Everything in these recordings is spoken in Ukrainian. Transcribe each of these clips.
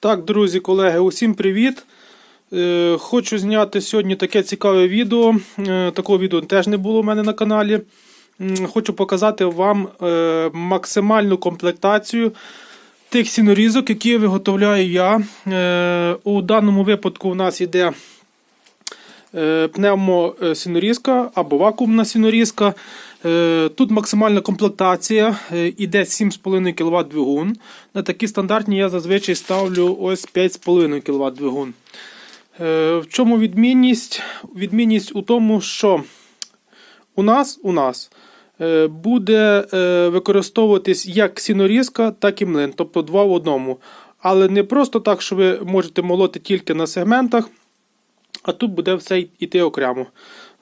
Так, друзі, колеги, усім привіт! Е, Хочу зняти сьогодні таке цікаве відео. Е, Такого відео теж не було у мене на каналі. Хочу показати вам е, максимальну комплектацію тих сінорізок, які виготовляю я. У даному випадку у нас йде пневмосінорізка або вакуумна сінорізка. Е, Тут максимальна комплектація, е, іде 7,5 кВт двигун. На такі стандартні я зазвичай ставлю ось 5,5 кВт двигун. Е, В чому відмінність? Відмінність у тому, що у нас, у нас буде використовуватись як сінорізка, так і млин, тобто два в одному. Але не просто так, що ви можете молоти тільки на сегментах, а тут буде все йти окремо.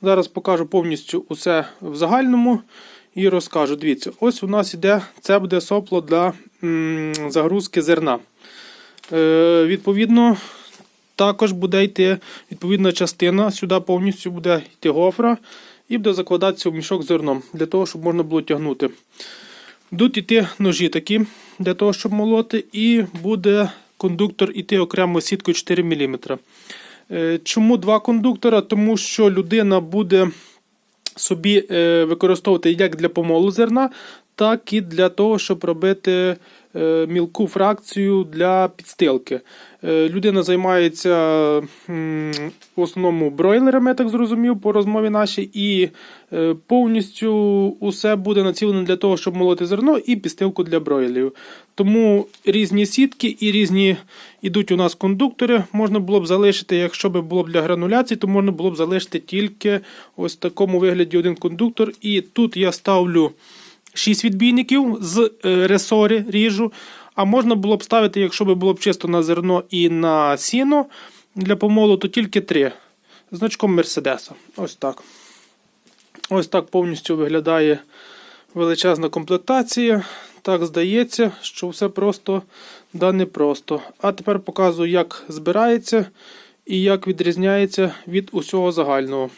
Зараз покажу повністю усе в загальному і розкажу. Дивіться, ось у нас іде, це буде сопло для загрузки зерна. Е, відповідно, також буде йти відповідна частина. Сюди повністю буде йти гофра і буде закладатися в мішок з зерном, для того, щоб можна було тягнути. Будуть йти ножі такі, для того, щоб молоти, і буде кондуктор йти окремо сіткою 4 мм. Е, Чому два кондуктора? Тому що людина буде собі е, використовувати як для помолу зерна, так і для того, щоб робити е, мілку фракцію для підстилки. Е, Людина займається в основному бройлерами, я так зрозумів, по розмові нашій, і е, повністю усе буде націлено для того, щоб молоти зерно і підстилку для бройлерів. Тому різні сітки і різні ідуть у нас кондуктори. Можна було б залишити, якщо б було б для грануляції, то можна було б залишити тільки ось в такому вигляді один кондуктор. І тут я ставлю 6 відбійників з е, ресорі ріжу. А можна було б ставити, якщо б було б чисто на зерно і на сіно для помолу, то тільки 3. Значком Мерседеса. Ось так. Ось так повністю виглядає величезна комплектація. Так здається, що все просто да не просто. А тепер показую, як збирається і як відрізняється від усього загального.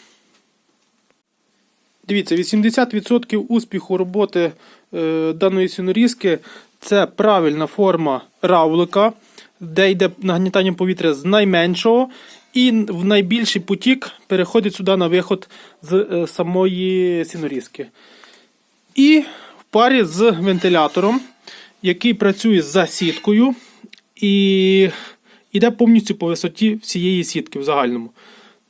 Дивіться, 80% успіху роботи е, даної сінорізки це правильна форма равлика, де йде нагнітання повітря з найменшого, і в найбільший потік переходить сюди на виход з е, самої сінорізки. І в парі з вентилятором, який працює за сіткою, і йде повністю по висоті всієї сітки в загальному.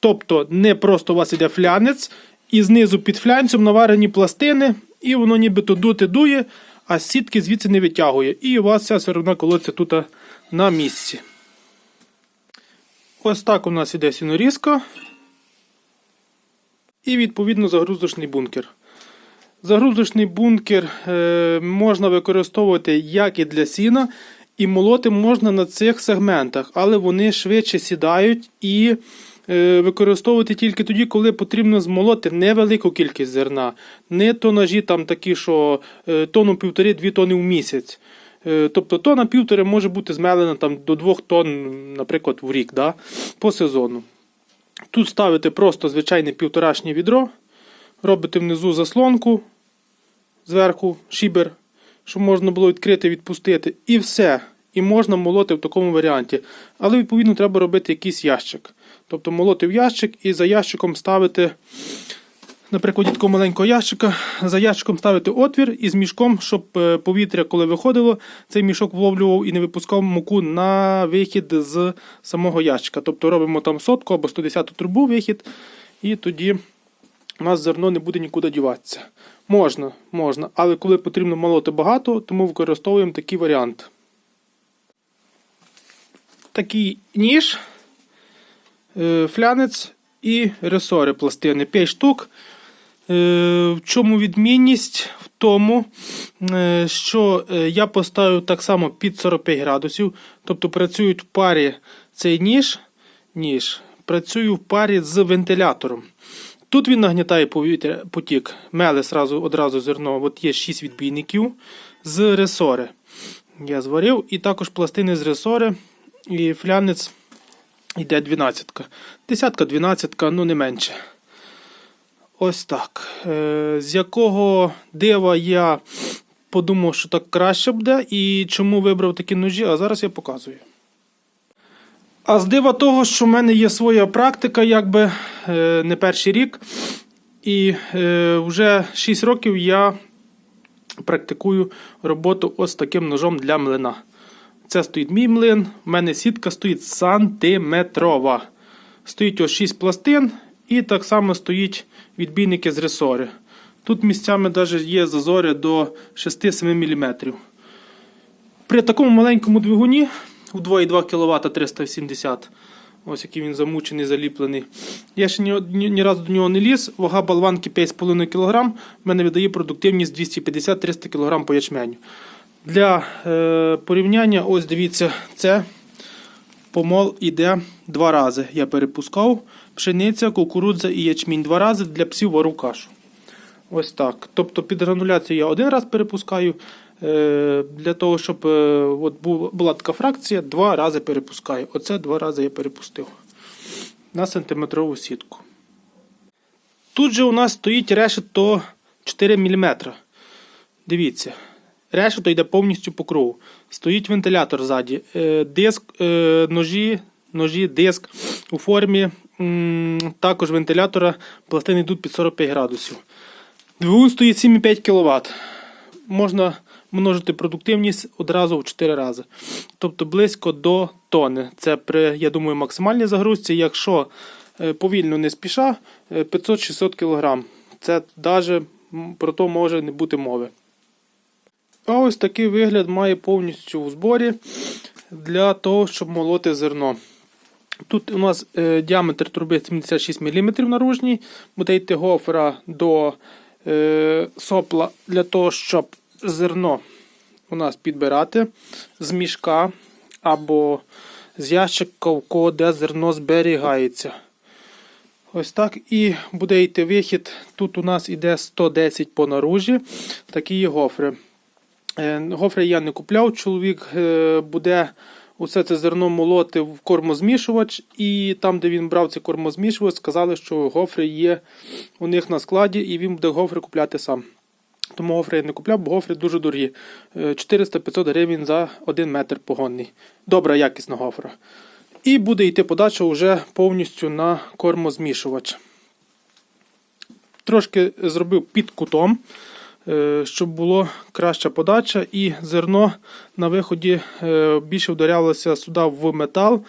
Тобто, не просто у вас йде флянець, і знизу під флянцем наварені пластини, і воно нібито дути дує, а сітки звідси не витягує. І у вас вся сировина колоться тут на місці. Ось так у нас іде сінорізка. І відповідно загрузочний бункер. Загрузочний бункер е, можна використовувати як і для сіна, і молоти можна на цих сегментах, але вони швидше сідають і використовувати тільки тоді, коли потрібно змолоти невелику кількість зерна. Не тонажі там такі, що е, тонну півтори-дві тони в місяць. Е, Тобто тонна півтори може бути змелена там, до двох тонн, наприклад, в рік да, по сезону. Тут ставите просто звичайне півторашнє відро, робите внизу заслонку, зверху шібер, щоб можна було відкрити, відпустити, і все. І можна молоти в такому варіанті. Але, відповідно, треба робити якийсь ящик. Тобто молоти в ящик і за ящиком ставити, на прикладі такого маленького ящика, за ящиком ставити отвір із мішком, щоб е, повітря, коли виходило, цей мішок вловлював і не випускав муку на вихід з самого ящика. Тобто робимо там сотку або 110 трубу вихід, і тоді у нас зерно не буде нікуди діватися. Можна, можна, але коли потрібно молоти багато, тому використовуємо такий варіант. Такий ніж, флянець і ресори пластини. 5 штук. Е, В чому відмінність? В тому, е, що е, я поставив так само під 45 градусів. Тобто працюють в парі цей ніж, ніж працюю в парі з вентилятором. Тут він нагнітає повітря, потік, меле сразу, одразу зерно. От є 6 відбійників з ресори. Я зварив, і також пластини з ресори, і флянець йде 12. Десятка, 12, ну не менше. Ось так. Е, З якого дива я подумав, що так краще буде, і чому вибрав такі ножі, а зараз я показую. А з дива того, що в мене є своя практика, якби е, не перший рік, і е, вже 6 років я практикую роботу ось таким ножом для млина. Це стоїть мій млин, в мене сітка стоїть сантиметрова. Стоїть ось 6 пластин, і так само стоїть відбійники з ресори. Тут місцями навіть є зазори до 6-7 мм. При такому маленькому двигуні у 2,2 кВт 370 Ось який він замучений, заліплений. Я ще ні, ні, ні разу до нього не ліз. Вага болванки 5,5 кг. В мене видає продуктивність 250-300 кг по ячменю. Для е, порівняння, ось дивіться, це помол іде два рази. Я перепускав пшениця, кукурудза і ячмінь два рази для псів вару кашу. Ось так. Тобто під грануляцію я один раз перепускаю. Е, Для того, щоб е, от була така фракція, два рази перепускаю. Оце два рази я перепустив на сантиметрову сітку. Тут же у нас стоїть решето 4 мм. Дивіться. Решето йде повністю по кругу. Стоїть вентилятор ззаді. Е, Диск, е, ножі, ножі, диск у формі також вентилятора пластини йдуть під 45 градусів. Двигун стоїть 7,5 кВт. Можна множити продуктивність одразу в 4 рази. Тобто близько до тони. Це при, я думаю, максимальній загрузці. Якщо е, повільно не спіша, е, 500-600 кг. Це навіть про то може не бути мови. А ось такий вигляд має повністю у зборі для того, щоб молоти зерно. Тут у нас е, діаметр труби 76 мм наружній, буде йти гофра до е, сопла для того, щоб зерно у нас підбирати з мішка або з ящика, де зерно зберігається. Ось так і буде йти вихід. Тут у нас іде 110 по наружі, такі гофри. Е, Гофри я не купляв. Чоловік е, буде усе це зерно молоти в кормозмішувач, і там, де він брав цей кормозмішувач, сказали, що гофри є у них на складі, і він буде гофри купляти сам. Тому гофри я не купляв, бо гофри дуже дорогі. Е, 400-500 гривень за 1 метр погонний. Добра якісна гофра. І буде йти подача вже повністю на кормозмішувач. Трошки зробив під кутом, е, щоб було краща подача, і зерно на виході е, більше вдарялося сюди в метал,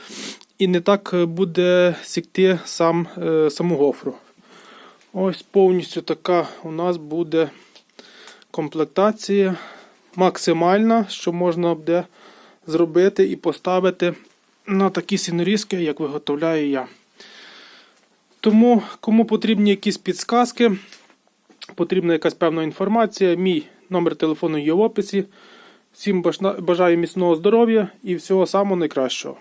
і не так е, буде сікти сам, е, саму гофру. Ось повністю така у нас буде комплектація максимальна, що можна буде зробити і поставити на такі сінорізки, як виготовляю я. Тому, кому потрібні якісь підсказки, потрібна якась певна інформація, мій номер телефону є в описі. Всім бажаю міцного здоров'я і всього самого найкращого.